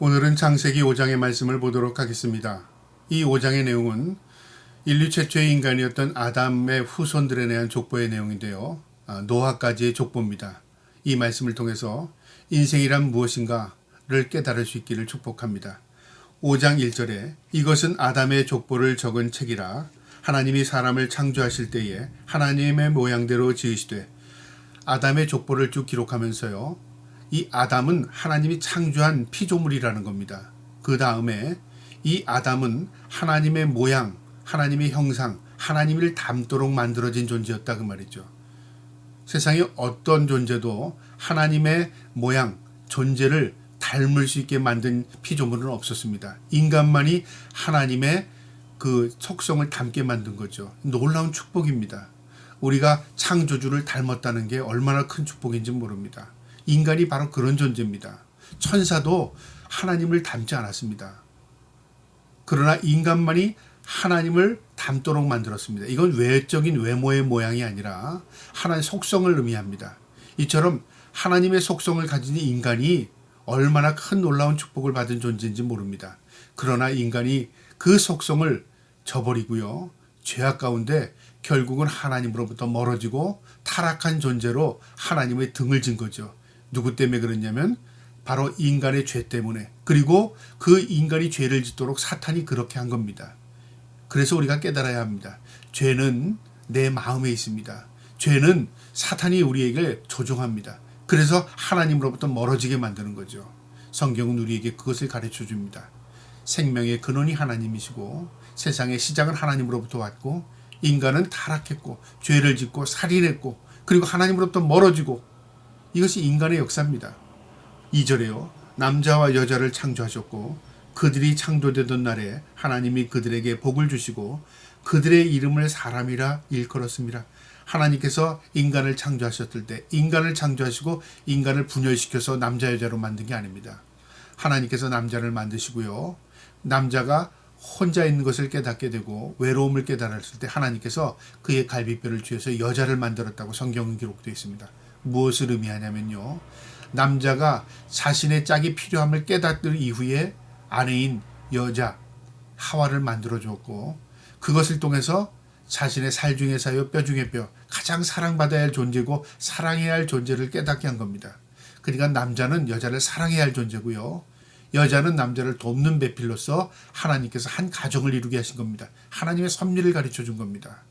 오늘은 창세기 5장의 말씀을 보도록 하겠습니다. 이 5장의 내용은 인류 최초의 인간이었던 아담의 후손들에 대한 족보의 내용인데요. 아, 노아까지의 족보입니다. 이 말씀을 통해서 인생이란 무엇인가를 깨달을 수 있기를 축복합니다. 5장 1절에 이것은 아담의 족보를 적은 책이라 하나님이 사람을 창조하실 때에 하나님의 모양대로 지으시되 아담의 족보를 쭉 기록하면서요. 이 아담은 하나님이 창조한 피조물이라는 겁니다. 그 다음에 이 아담은 하나님의 모양, 하나님의 형상, 하나님을 닮도록 만들어진 존재였다 그 말이죠. 세상에 어떤 존재도 하나님의 모양, 존재를 닮을 수 있게 만든 피조물은 없었습니다. 인간만이 하나님의 그 속성을 닮게 만든 거죠. 놀라운 축복입니다. 우리가 창조주를 닮았다는 게 얼마나 큰 축복인지 모릅니다. 인간이 바로 그런 존재입니다. 천사도 하나님을 닮지 않았습니다. 그러나 인간만이 하나님을 닮도록 만들었습니다. 이건 외적인 외모의 모양이 아니라 하나의 속성을 의미합니다. 이처럼 하나님의 속성을 가진 인간이 얼마나 큰 놀라운 축복을 받은 존재인지 모릅니다. 그러나 인간이 그 속성을 저버리고요. 죄악 가운데 결국은 하나님으로부터 멀어지고 타락한 존재로 하나님의 등을 진 거죠. 누구 때문에 그랬냐면 바로 인간의 죄 때문에 그리고 그 인간이 죄를 짓도록 사탄이 그렇게 한 겁니다. 그래서 우리가 깨달아야 합니다. 죄는 내 마음에 있습니다. 죄는 사탄이 우리에게 조종합니다. 그래서 하나님으로부터 멀어지게 만드는 거죠. 성경은 우리에게 그것을 가르쳐 줍니다. 생명의 근원이 하나님이시고 세상의 시작은 하나님으로부터 왔고 인간은 타락했고 죄를 짓고 살인했고 그리고 하나님으로부터 멀어지고 이것이 인간의 역사입니다. 2절에요. 남자와 여자를 창조하셨고 그들이 창조되던 날에 하나님이 그들에게 복을 주시고 그들의 이름을 사람이라 일컬었습니다. 하나님께서 인간을 창조하셨을 때 인간을 창조하시고 인간을 분열시켜서 남자 여자로 만든 게 아닙니다. 하나님께서 남자를 만드시고요. 남자가 혼자 있는 것을 깨닫게 되고 외로움을 깨달았을 때 하나님께서 그의 갈비뼈를 쥐어서 여자를 만들었다고 성경은 기록되어 있습니다. 무엇을 의미하냐면요. 남자가 자신의 짝이 필요함을 깨닫던 이후에 아내인 여자 하와를 만들어 줬고 그것을 통해서 자신의 살 중의 사요 뼈 중의 뼈 가장 사랑받아야 할 존재고 사랑해야 할 존재를 깨닫게 한 겁니다. 그러니까 남자는 여자를 사랑해야 할 존재고요. 여자는 남자를 돕는 배필로서 하나님께서 한 가정을 이루게 하신 겁니다. 하나님의 섭리를 가르쳐 준 겁니다.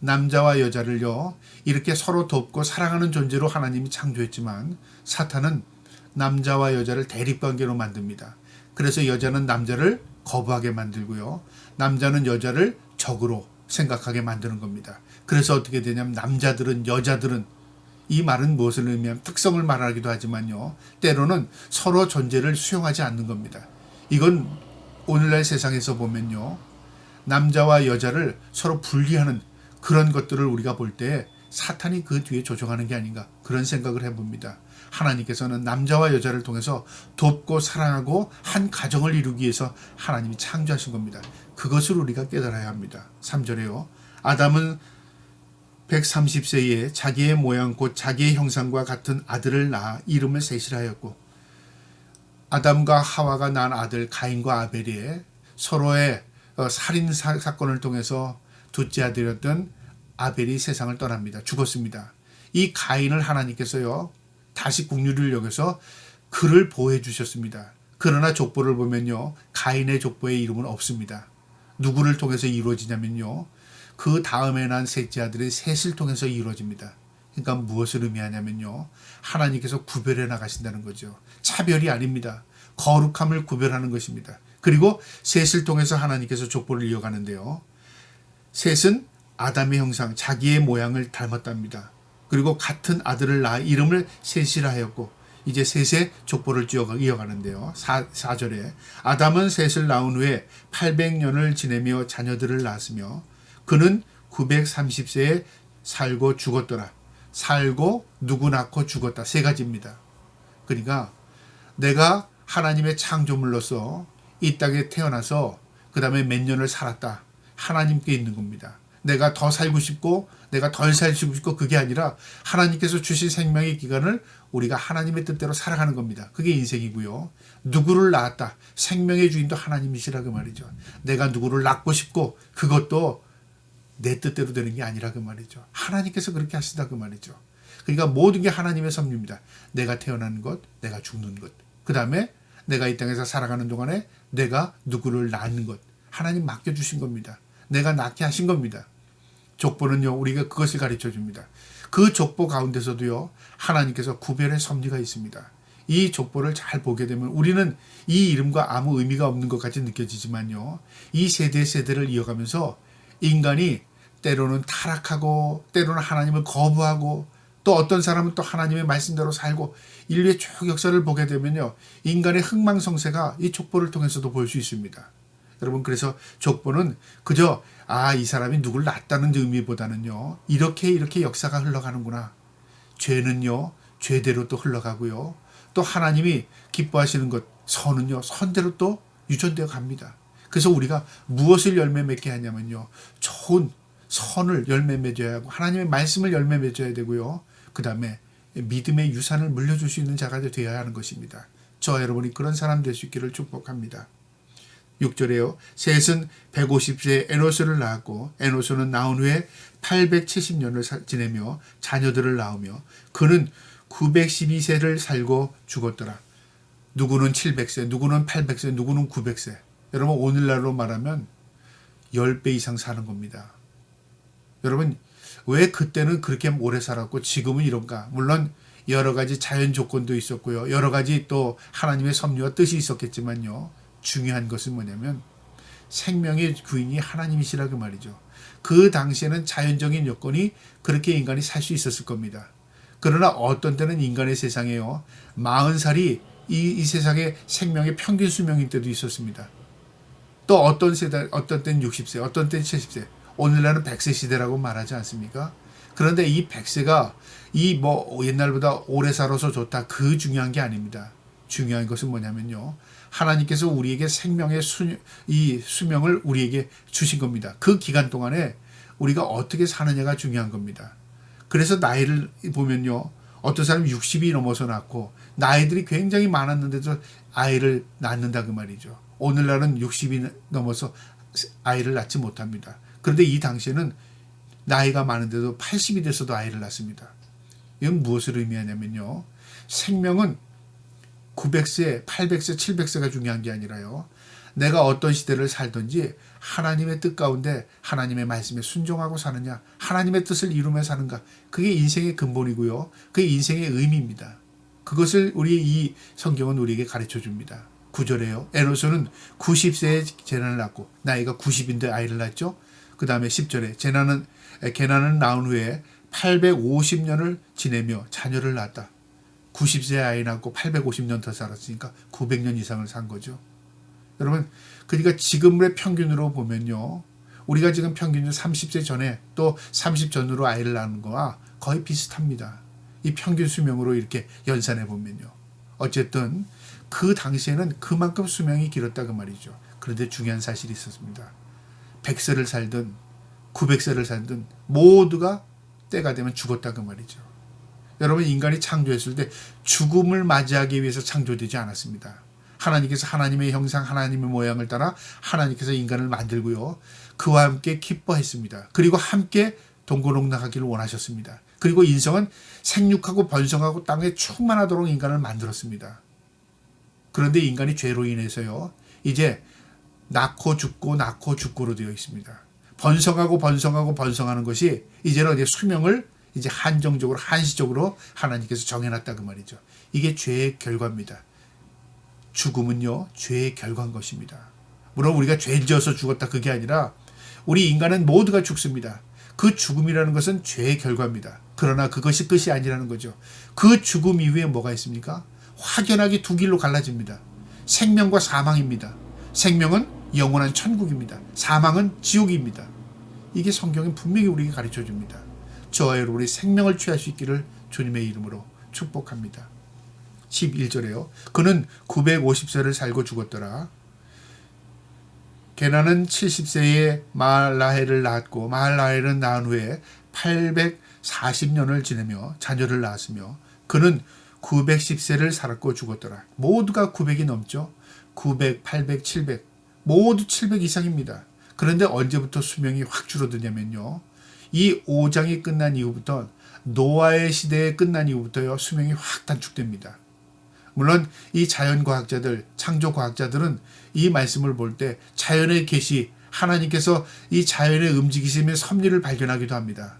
남자와 여자를요, 이렇게 서로 돕고 사랑하는 존재로 하나님이 창조했지만 사탄은 남자와 여자를 대립관계로 만듭니다. 그래서 여자는 남자를 거부하게 만들고요. 남자는 여자를 적으로 생각하게 만드는 겁니다. 그래서 어떻게 되냐면 남자들은 여자들은 이 말은 무엇을 의미하면 특성을 말하기도 하지만요. 때로는 서로 존재를 수용하지 않는 겁니다. 이건 오늘날 세상에서 보면요. 남자와 여자를 서로 분리하는 그런 것들을 우리가 볼 때 사탄이 그 뒤에 조종하는 게 아닌가 그런 생각을 해봅니다. 하나님께서는 남자와 여자를 통해서 돕고 사랑하고 한 가정을 이루기 위해서 하나님이 창조하신 겁니다. 그것을 우리가 깨달아야 합니다. 3절에요. 아담은 130세에 자기의 모양 곧 자기의 형상과 같은 아들을 낳아 이름을 셋이하였고 아담과 하와가 낳은 아들 가인과 아벨이 서로의 어, 살인 사건을 통해서 둘째 아들이었던 아벨이 세상을 떠납니다. 죽었습니다. 이 가인을 하나님께서요 다시 국류를 여겨서 그를 보호해 주셨습니다. 그러나 족보를 보면요 가인의 족보의 이름은 없습니다. 누구를 통해서 이루어지냐면요 그 다음에 난 셋째 아들의 셋을 통해서 이루어집니다. 그러니까 무엇을 의미하냐면요. 하나님께서 구별해 나가신다는 거죠. 차별이 아닙니다. 거룩함을 구별하는 것입니다. 그리고 셋을 통해서 하나님께서 족보를 이어가는데요. 셋은 아담의 형상, 자기의 모양을 닮았답니다. 그리고 같은 아들을 낳아 이름을 셋이라 하였고 이제 셋의 족보를 이어가는데요. 4, 4절에 아담은 셋을 낳은 후에 800년을 지내며 자녀들을 낳았으며 그는 930세에 살고 죽었더라. 살고 누구 낳고 죽었다. 세 가지입니다. 그러니까 내가 하나님의 창조물로서 이 땅에 태어나서 그 다음에 몇 년을 살았다. 하나님께 있는 겁니다. 내가 더 살고 싶고 내가 덜 살고 싶고 그게 아니라 하나님께서 주신 생명의 기간을 우리가 하나님의 뜻대로 살아가는 겁니다. 그게 인생이고요. 누구를 낳았다. 생명의 주인도 하나님이시라 그 말이죠. 내가 누구를 낳고 싶고 그것도 내 뜻대로 되는 게 아니라 그 말이죠. 하나님께서 그렇게 하시다 그 말이죠. 그러니까 모든 게 하나님의 섭리입니다. 내가 태어난 것, 내가 죽는 것. 그 다음에 내가 이 땅에서 살아가는 동안에 내가 누구를 낳는 것. 하나님 맡겨주신 겁니다. 내가 낳게 하신 겁니다. 족보는요, 우리가 그것을 가르쳐 줍니다. 그 족보 가운데서도요, 하나님께서 구별의 섭리가 있습니다. 이 족보를 잘 보게 되면 우리는 이 이름과 아무 의미가 없는 것 같이 느껴지지만요, 이 세대 세대를 이어가면서 인간이 때로는 타락하고, 때로는 하나님을 거부하고, 또 어떤 사람은 또 하나님의 말씀대로 살고, 인류의 쭉 역사를 보게 되면요, 인간의 흥망성쇠가 이 족보를 통해서도 볼 수 있습니다. 여러분 그래서 족보는 그저 아 이 사람이 누굴 낳았다는 의미보다는요 이렇게 이렇게 역사가 흘러가는구나. 죄는요 죄대로 또 흘러가고요. 또 하나님이 기뻐하시는 것 선은요 선대로 또 유전되어 갑니다. 그래서 우리가 무엇을 열매 맺게 하냐면요 좋은 선을 열매 맺어야 하고 하나님의 말씀을 열매 맺어야 되고요. 그 다음에 믿음의 유산을 물려줄 수 있는 자가 되어야 하는 것입니다. 저 여러분이 그런 사람 될 수 있기를 축복합니다. 6절에요. 셋은 150세 에노스를 낳았고 에노스는 낳은 후에 870년을 지내며 자녀들을 낳으며 그는 912세를 살고 죽었더라. 누구는 700세, 누구는 800세, 누구는 900세. 여러분 오늘날로 말하면 10배 이상 사는 겁니다. 여러분 왜 그때는 그렇게 오래 살았고 지금은 이런가? 물론 여러 가지 자연 조건도 있었고요. 여러 가지 또 하나님의 섭리와 뜻이 있었겠지만요. 중요한 것은 뭐냐면 생명의 구인이 하나님이시라 그 말이죠. 그 당시에는 자연적인 여건이 그렇게 인간이 살 수 있었을 겁니다. 그러나 어떤 때는 인간의 세상에요. 40살이 이, 이 세상의 생명의 평균 수명인 때도 있었습니다. 또 어떤 세대, 어떤 때는 60세, 어떤 때는 70세. 오늘날은 100세 시대라고 말하지 않습니까? 그런데 이 100세가 이 뭐 옛날보다 오래 살아서 좋다. 그 중요한 게 아닙니다. 중요한 것은 뭐냐면요. 하나님께서 우리에게 생명의 수, 이 수명을 우리에게 주신 겁니다. 그 기간 동안에 우리가 어떻게 사느냐가 중요한 겁니다. 그래서 나이를 보면요. 어떤 사람이 60이 넘어서 낳고 나이들이 굉장히 많았는데도 아이를 낳는다 그 말이죠. 오늘날은 60이 넘어서 아이를 낳지 못합니다. 그런데 이 당시에는 나이가 많은데도 80이 돼서도 아이를 낳습니다. 이건 무엇을 의미하냐면요. 생명은 900세, 800세, 700세가 중요한 게 아니라요. 내가 어떤 시대를 살든지 하나님의 뜻 가운데 하나님의 말씀에 순종하고 사느냐, 하나님의 뜻을 이루며 사는가. 그게 인생의 근본이고요. 그게 인생의 의미입니다. 그것을 우리 이 성경은 우리에게 가르쳐 줍니다. 9절에요. 에노스는 90세에 재난을 낳고 나이가 90인데 아이를 낳았죠. 그 다음에 10절에 재난은 개난을 낳은 후에 850년을 지내며 자녀를 낳았다. 90세 아이 낳고 850년 더 살았으니까 900년 이상을 산 거죠. 여러분, 그러니까 지금의 평균으로 보면요. 우리가 지금 평균 30세 전에 또 30 전으로 아이를 낳는 거와 거의 비슷합니다. 이 평균 수명으로 이렇게 연산해 보면요. 어쨌든 그 당시에는 그만큼 수명이 길었다 그 말이죠. 그런데 중요한 사실이 있었습니다. 100세를 살든 900세를 살든 모두가 때가 되면 죽었다 그 말이죠. 여러분 인간이 창조했을 때 죽음을 맞이하기 위해서 창조되지 않았습니다. 하나님께서 하나님의 형상, 하나님의 모양을 따라 하나님께서 인간을 만들고요. 그와 함께 기뻐했습니다. 그리고 함께 동고농락하기를 원하셨습니다. 그리고 인성은 생육하고 번성하고 땅에 충만하도록 인간을 만들었습니다. 그런데 인간이 죄로 인해서요. 이제 낳고 죽고 낳고 죽고로 되어 있습니다. 번성하고 번성하고 번성하는 것이 이제는 이제 수명을 이제 한정적으로 한시적으로 하나님께서 정해놨다 그 말이죠. 이게 죄의 결과입니다. 죽음은요 죄의 결과인 것입니다. 물론 우리가 죄지어서 죽었다 그게 아니라 우리 인간은 모두가 죽습니다. 그 죽음이라는 것은 죄의 결과입니다. 그러나 그것이 끝이 아니라는 거죠. 그 죽음 이후에 뭐가 있습니까? 확연하게 두 길로 갈라집니다. 생명과 사망입니다. 생명은 영원한 천국입니다. 사망은 지옥입니다. 이게 성경은 분명히 우리에게 가르쳐 줍니다. 저와 여러분이 생명을 취할 수 있기를 주님의 이름으로 축복합니다. 11절에요. 그는 950세를 살고 죽었더라. 게나는 70세에 마할라헬을 낳았고 마할라헬은 낳은 후에 840년을 지내며 자녀를 낳았으며 그는 910세를 살았고 죽었더라. 모두가 900이 넘죠. 900, 800, 700 모두 700 이상입니다. 그런데 언제부터 수명이 확 줄어드냐면요. 이 5장이 끝난 이후부터 노아의 시대에 끝난 이후부터요. 수명이 확 단축됩니다. 물론 이 자연과학자들, 창조과학자들은 이 말씀을 볼 때 자연의 계시, 하나님께서 이 자연의 움직이심의 섭리를 발견하기도 합니다.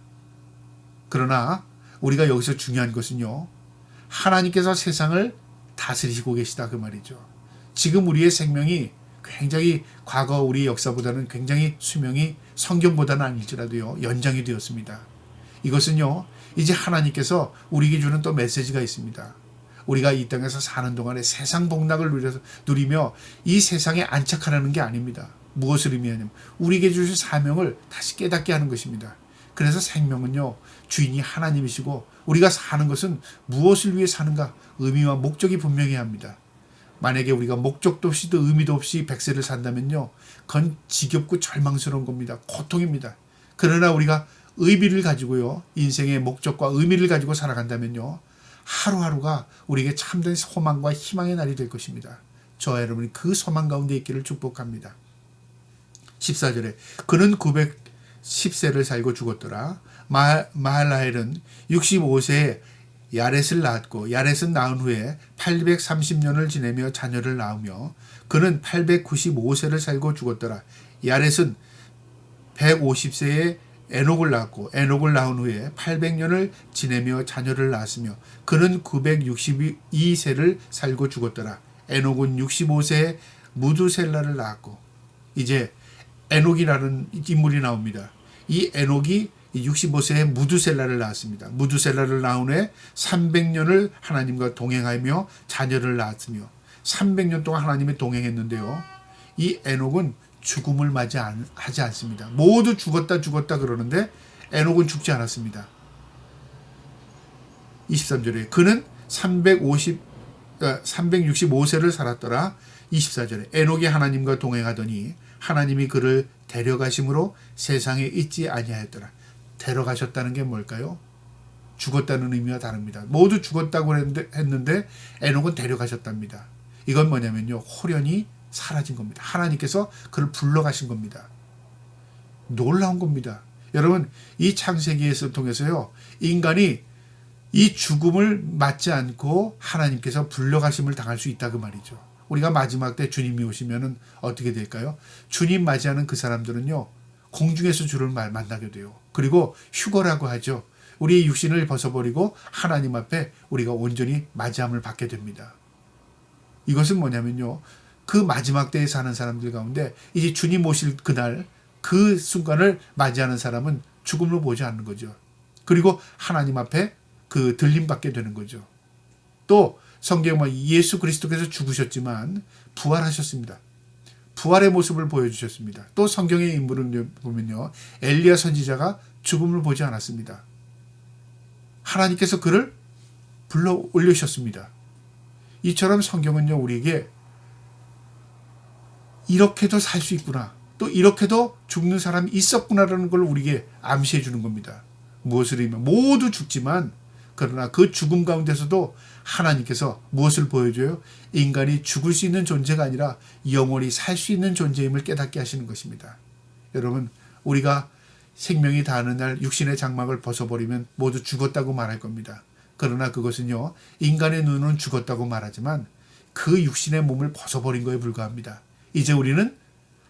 그러나 우리가 여기서 중요한 것은요. 하나님께서 세상을 다스리시고 계시다 그 말이죠. 지금 우리의 생명이 굉장히 과거 우리 역사보다는 굉장히 수명이 성경보다는 아닐지라도요 연장이 되었습니다. 이것은요 이제 하나님께서 우리에게 주는 또 메시지가 있습니다. 우리가 이 땅에서 사는 동안에 세상 복락을 누려서 누리며 이 세상에 안착하라는 게 아닙니다. 무엇을 의미하냐면 우리에게 주실 사명을 다시 깨닫게 하는 것입니다. 그래서 생명은요 주인이 하나님이시고 우리가 사는 것은 무엇을 위해 사는가 의미와 목적이 분명해야 합니다. 만약에 우리가 목적도 없이 또 의미도 없이 백세를 산다면요. 그건 지겹고 절망스러운 겁니다. 고통입니다. 그러나 우리가 의미를 가지고요. 인생의 목적과 의미를 가지고 살아간다면요. 하루하루가 우리에게 참된 소망과 희망의 날이 될 것입니다. 저와 여러분이 그 소망 가운데 있기를 축복합니다. 14절에 그는 910세를 살고 죽었더라. 마할라헬은 65세에 야렛을 낳았고 야렛은 낳은 후에 830년을 지내며 자녀를 낳으며 그는 895세를 살고 죽었더라. 야렛은 150세에 에녹을 낳았고 에녹을 낳은 후에 800년을 지내며 자녀를 낳았으며 그는 962세를 살고 죽었더라. 에녹은 65세에 무두셀라를 낳았고 이제 에녹이라는 인물이 나옵니다. 이 에녹이 65세에 무두셀라를 낳았습니다. 무두셀라를 낳은 후에 300년을 하나님과 동행하며 자녀를 낳았으며 300년 동안 하나님이 동행했는데요. 이 에녹은 죽음을 맞이 하지 않습니다. 모두 죽었다 죽었다 그러는데 에녹은 죽지 않았습니다. 23절에 그는 350 365세를 살았더라. 24절에 에녹이 하나님과 동행하더니 하나님이 그를 데려가심으로 세상에 있지 아니하였더라. 데려가셨다는 게 뭘까요? 죽었다는 의미와 다릅니다. 모두 죽었다고 했는데 에녹은 데려가셨답니다. 이건 뭐냐면요. 호련이 사라진 겁니다. 하나님께서 그를 불러가신 겁니다. 놀라운 겁니다. 여러분, 이 창세기에서 통해서요. 인간이 이 죽음을 맞지 않고 하나님께서 불러가심을 당할 수 있다 그 말이죠. 우리가 마지막 때 주님이 오시면은 어떻게 될까요? 주님 맞이하는 그 사람들은요. 공중에서 주를 만나게 돼요. 그리고 휴거라고 하죠. 우리의 육신을 벗어버리고 하나님 앞에 우리가 온전히 맞이함을 받게 됩니다. 이것은 뭐냐면요. 그 마지막 때에 사는 사람들 가운데 이제 주님 오실 그날 그 순간을 맞이하는 사람은 죽음을 보지 않는 거죠. 그리고 하나님 앞에 그 들림 받게 되는 거죠. 또 성경은 예수 그리스도께서 죽으셨지만 부활하셨습니다. 부활의 모습을 보여주셨습니다. 또 성경의 인물을 보면요. 엘리야 선지자가 죽음을 보지 않았습니다. 하나님께서 그를 불러 올리셨습니다. 이처럼 성경은요, 우리에게 이렇게도 살 수 있구나. 또 이렇게도 죽는 사람이 있었구나라는 걸 우리에게 암시해 주는 겁니다. 무엇을 의미 모두 죽지만 그러나 그 죽음 가운데서도 하나님께서 무엇을 보여줘요? 인간이 죽을 수 있는 존재가 아니라 영원히 살 수 있는 존재임을 깨닫게 하시는 것입니다. 여러분, 우리가 생명이 다하는 날 육신의 장막을 벗어버리면 모두 죽었다고 말할 겁니다. 그러나 그것은요, 인간의 눈은 죽었다고 말하지만 그 육신의 몸을 벗어버린 거에 불과합니다. 이제 우리는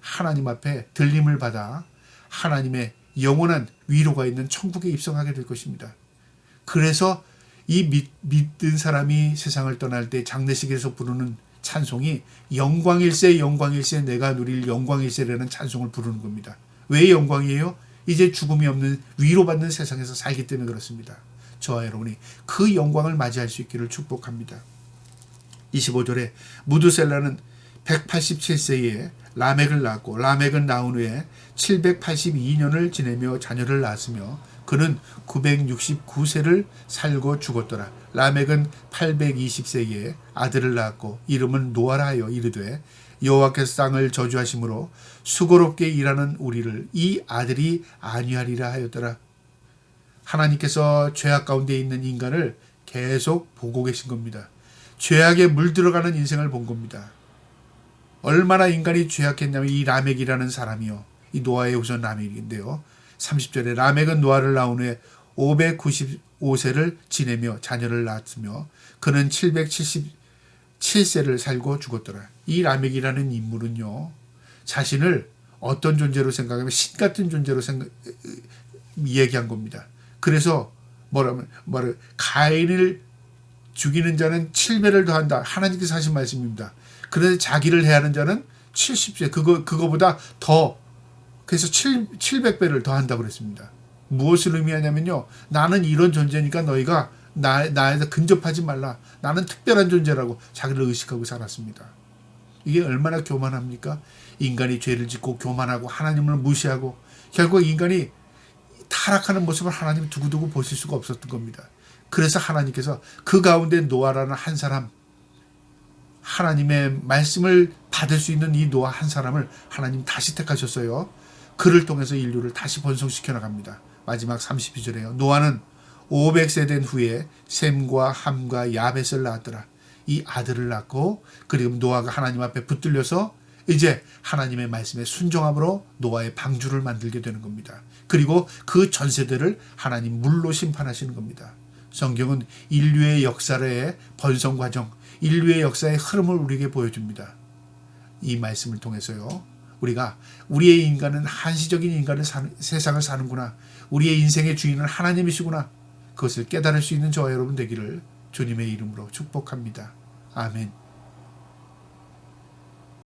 하나님 앞에 들림을 받아 하나님의 영원한 위로가 있는 천국에 입성하게 될 것입니다. 그래서 이 믿, 믿는 사람이 세상을 떠날 때 장례식에서 부르는 찬송이 영광일세 영광일세 내가 누릴 영광일세라는 찬송을 부르는 겁니다. 왜 영광이에요? 이제 죽음이 없는 위로받는 세상에서 살기 때문에 그렇습니다. 저와 여러분이 그 영광을 맞이할 수 있기를 축복합니다. 25절에 무드셀라는 187세에 라멕을 낳고 라멕은 낳은 후에 782년을 지내며 자녀를 낳았으며 그는 969세를 살고 죽었더라. 라멕은 820세에 아들을 낳았고 이름은 노아라 하여 이르되 여호와께서 땅을 저주하심으로 수고롭게 일하는 우리를 이 아들이 안위하리라 하였더라. 하나님께서 죄악 가운데 있는 인간을 계속 보고 계신 겁니다. 죄악에 물들어가는 인생을 본 겁니다. 얼마나 인간이 죄악했냐면 이 라멕이라는 사람이요. 이 노아의 후손 라멕인데요. 30절에 라멕은 노아를 낳은 후에 595세를 지내며 자녀를 낳았으며 그는 777세를 살고 죽었더라. 이 라멕이라는 인물은요. 자신을 어떤 존재로 생각하면 신 같은 존재로 생각 이야기한 겁니다. 그래서 뭐라면 뭐라 가인을 죽이는 자는 7배를 더한다. 하나님께서 하신 말씀입니다. 그래서 자기를 해하는 자는 70배 그거 그거보다 더 그래서 7 700배를 더 한다고 그랬습니다. 무엇을 의미하냐면요. 나는 이런 존재니까 너희가 나 나에다 근접하지 말라. 나는 특별한 존재라고 자기를 의식하고 살았습니다. 이게 얼마나 교만합니까? 인간이 죄를 짓고 교만하고 하나님을 무시하고 결국 인간이 타락하는 모습을 하나님 두고두고 보실 수가 없었던 겁니다. 그래서 하나님께서 그 가운데 노아라는 한 사람 하나님의 말씀을 받을 수 있는 이 노아 한 사람을 하나님 다시 택하셨어요. 그를 통해서 인류를 다시 번성시켜 나갑니다. 마지막 32절에요. 노아는 500세 된 후에 셈과 함과 야벳을 낳았더라. 이 아들을 낳고 그리고 노아가 하나님 앞에 붙들려서 이제 하나님의 말씀에 순종함으로 노아의 방주를 만들게 되는 겁니다. 그리고 그 전세대를 하나님 물로 심판하시는 겁니다. 성경은 인류의 역사의 번성 과정, 인류의 역사의 흐름을 우리에게 보여줍니다. 이 말씀을 통해서요. 우리가 우리의 인간은 한시적인 인간을 사는, 세상을 사는구나. 우리의 인생의 주인은 하나님이시구나. 그것을 깨달을 수 있는 저와 여러분 되기를 주님의 이름으로 축복합니다. 아멘.